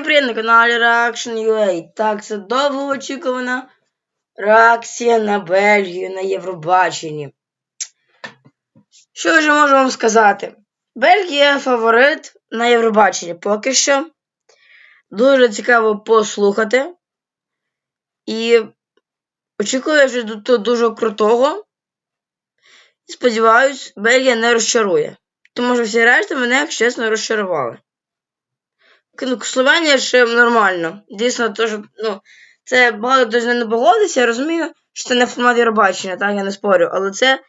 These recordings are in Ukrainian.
Всім привіт на каналі Reaction.ua. Так, це довгоочікувана реакція на Бельгію на Євробаченні. Що вже можу вам сказати? Бельгія фаворит на Євробаченні поки що. Дуже цікаво послухати. І очікую вже тут дуже крутого. І сподіваюсь, Бельгія не розчарує. Тому що всі решта мене, якщо чесно, розчарували. Ну, Словенія ще нормально. Дійсно, то, ну, це багато ним не погодиться, я розумію, що це не формат Євробачення, так, я не спорю. Але це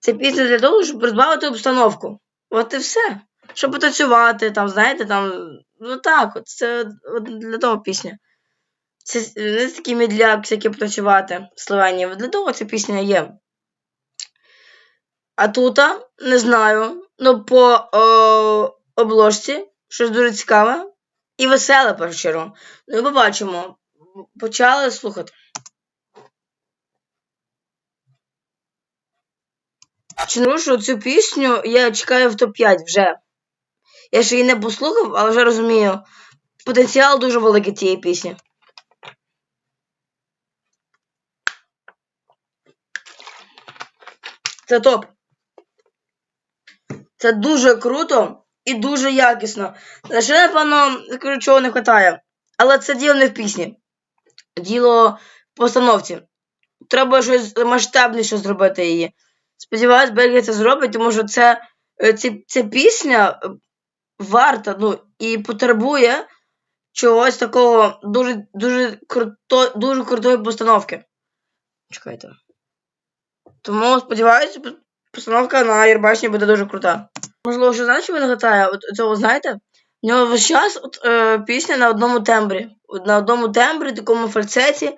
це пісня для того, щоб розбавити обстановку. От і все. Щоб потанцювати, там, знаєте, там. Ну так, от це от для того пісня. Це не такі медляк, всякі потанцювати в Словенії. Для того ця пісня є. А тут, не знаю, ну по о, обложці щось дуже цікаве. І веселе, першу. Ну і побачимо. Почали слухати. Чи не що цю пісню я чекаю в топ-5 вже. Я ще її не послухав, але вже розумію. Потенціал дуже великий цієї пісні. Це топ. Це дуже круто і дуже якісно. Лише, напевно, чого не вистачає. Але це діло не в пісні. Діло в постановці. Треба щось масштабніше зробити її. Сподіваюсь, Бельгія це зробить, тому що це, це, ця пісня варта ну, і потребує чогось такого дуже дуже, круто, дуже крутої постановки. Чекайте. Тому сподіваюся, постановка на Єрбачні буде дуже крута. Можливо, що знаєте, що він гатає? От цього знаєте? У нього весь час от, е, пісня на одному тембрі. От, на одному тембрі, такому фальцеті.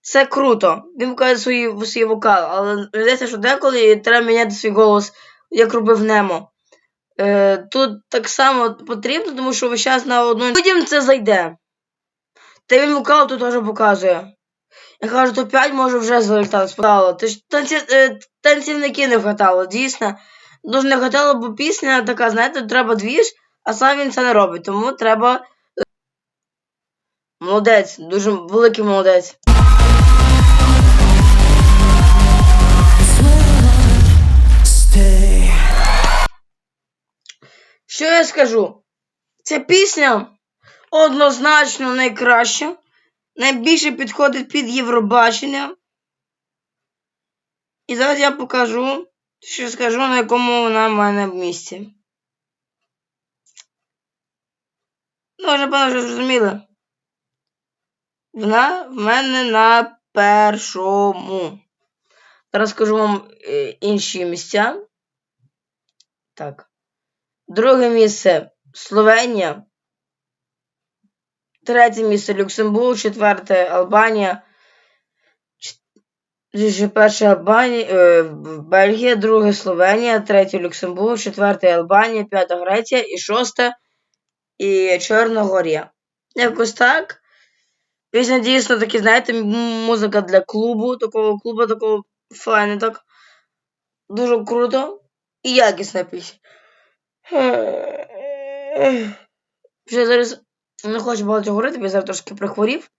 Це круто. Він показує свої, свій вокал, але здається, що деколи треба міняти свій голос, як робив Немо. Е, Тут так само потрібно, тому що весь час на одному. Потім це зайде. Та він вокал тут теж показує. Я кажу, то 5 може вже залітати спитало. Ти ж танці, е, танцівники не вгадало, дійсно. Дуже не хотіло, бо пісня така, знаєте, треба двіж, а сам він це не робить. Тому треба. Молодець, дуже великий молодець. Що я скажу? Ця пісня однозначно найкраща, найбільше підходить під Євробачення. І зараз я покажу. Що скажу, на якому вона в мене в місці. Ну, вже певно, що зрозуміли. Вона в мене на першому. Зараз скажу вам е, інші місця. Так. Друге місце Словенія. Третє місце Люксембург, четверте Албанія. Перше Албанія, е, Бельгія, друге Словенія, третє Люксембург, четверте Албанія, п'ята Греція і шосте і Чорногорія. Якось так. Пісня дійсно таки, знаєте, музика для клубу, такого клубу, такого файне, так. Дуже круто і якісна пісня. Вже зараз не хочу багато говорити, бо я зараз трошки прихворів.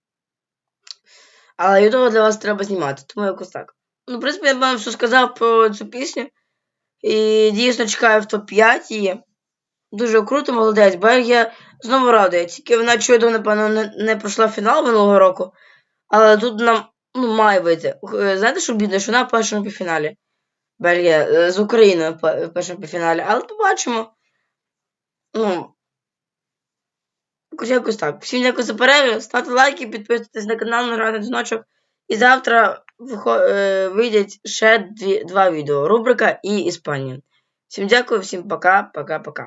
Але ютуба для вас треба знімати, тому якось так. Ну, в принципі, я вам все сказав про цю пісню. І дійсно чекаю в топ-5 її. Дуже круто, молодець. Бельгія знову радує. Тільки вона чудом, напевно, не, не пройшла фінал минулого року. Але тут нам ну, має вийти. Знаєте, що бідно, що вона в першому півфіналі. Бельгія е, з Україною в першому півфіналі. Але побачимо. Ну, Якось так. Всім дякую за перегляд. Ставте лайки, підписуйтесь на канал, нажимайте дзвіночок. І завтра е, вийдуть ще дві, два відео. Рубрика і Іспанія. Всім дякую, всім пока, пока, пока.